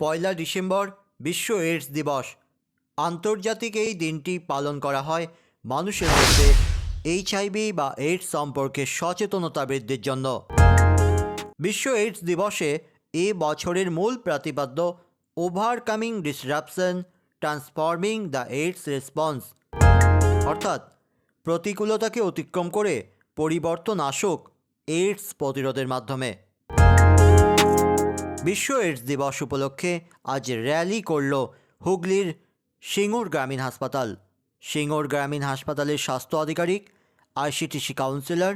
পয়লা December বিশ্ব AIDS দিবস। আন্তর্জাতিক এই দিনটি পালন করা হয় মানুষের মধ্যে এইচআইভি বা এইডস সম্পর্কে সচেতনতা বৃদ্ধির জন্য। বিশ্ব এইডস দিবসে এ বছরের মূল প্রতিপাদ্য overcoming disruption, transforming the AIDS response. অর্থাৎ প্রতিকূলতাকে অতিক্রম করে পরিবর্তন আসুক এইডস প্রতিরোধের মাধ্যমে। বিশ্ব এইডস দিবস উপলক্ষে আজ র্যালি করল হুগলির সিঙ্গুর গ্রামীণ হাসপাতাল। সিঙ্গুর গ্রামীণ হাসপাতালের স্বাস্থ্য আধিকারিক, আইসিটিসি কাউন্সিলর,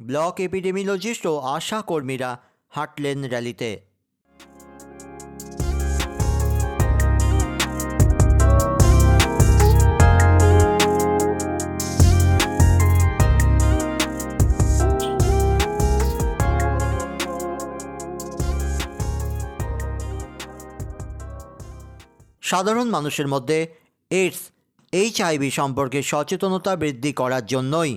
ব্লক এপিডেমিওলজিস্ট ও আশা কর্মীরা হাঁটলেন র্যালিতে। সাধারণ মানুষের মধ্যে এইডস এইচআইভি সম্পর্কে সচেতনতা বৃদ্ধি করার জন্যই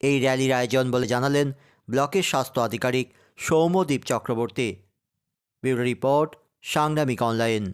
এই র্যালির আয়োজন বলে জানালেন ব্লকের স্বাস্থ্য আধিকারিক Soumyadeep Chakraborty. Bureau report, Sangramik online.